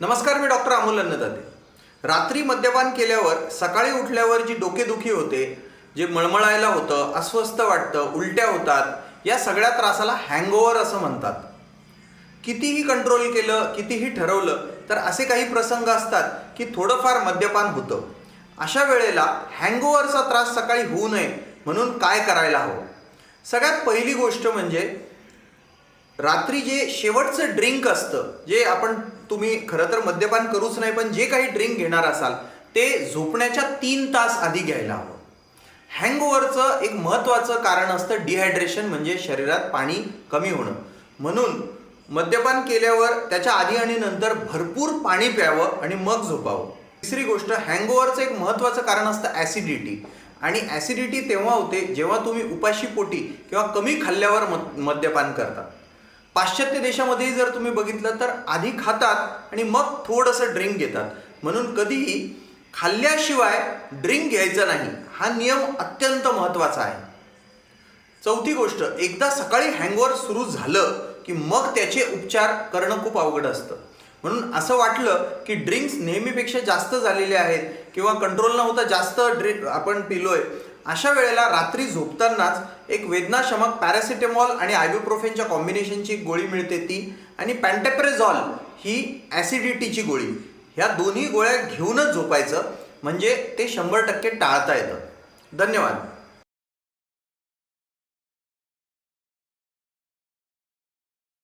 नमस्कार मी डॉक्टर अमोल अन्नदाते रात्री मद्यपान केल्यावर सकाळी उठल्यावर जी डोकेदुखी होते जे मळमळायला होतं अस्वस्थ वाटतं उलट्या होतात या सगळ्या त्रासाला हँगओव्हर असं म्हणतात. कितीही कंट्रोल केलं कितीही ठरवलं तर असे काही प्रसंग असतात की थोडंफार मद्यपान होतं. अशा वेळेला हँगओव्हरचा त्रास सकाळी होऊ नये म्हणून काय करायला हवं? सगळ्यात पहिली गोष्ट म्हणजे रात्री जे शेवटचं ड्रिंक असतं जे आपण तुम्ही खरं तर मद्यपान करूच नाही पण जे काही ड्रिंक घेणार असाल ते झोपण्याच्या तीन तास आधी घ्यायला हवं. हँगओव्हरचं एक महत्त्वाचं कारण असतं डिहायड्रेशन म्हणजे शरीरात पाणी कमी होणं. म्हणून मद्यपान केल्यावर त्याच्या आधी आणि नंतर भरपूर पाणी प्यावं आणि मग झोपावं. तिसरी गोष्ट हँगओव्हरचं एक महत्त्वाचं कारण असतं ॲसिडिटी आणि ॲसिडिटी तेव्हा होते जेव्हा तुम्ही उपाशी पोटी किंवा कमी खाल्ल्यावर मद मद्यपान करता. पाश्चात्य देशामध्येही जर तुम्ही बघितलं तर आधी खातात आणि मग थोडंसं ड्रिंक घेतात. म्हणून कधीही खाल्ल्याशिवाय ड्रिंक घ्यायचं नाही. हा नियम अत्यंत महत्त्वाचा आहे. चौथी गोष्ट एकदा सकाळी हँगओवर सुरू झालं की मग त्याचे उपचार करणं खूप अवघड असतं. म्हणून असं वाटलं की ड्रिंक्स नेहमीपेक्षा जास्त झालेले आहेत किंवा कंट्रोल न होता जास्त ड्रिंक आपण पिलोय. अशा वेळेला रात्री झोपतानाच एक वेदनाशमक पॅरासिटेमॉल आणि आयबुप्रोफेनच्या कॉम्बिनेशनची गोळी मिळते ती आणि पॅन्टेप्रेझॉल ही ॲसिडिटीची गोळी. ह्या दोन्ही गोळ्या घेऊनच झोपायचं. म्हणजे ते शंभर टक्के टाळता येतं. धन्यवाद.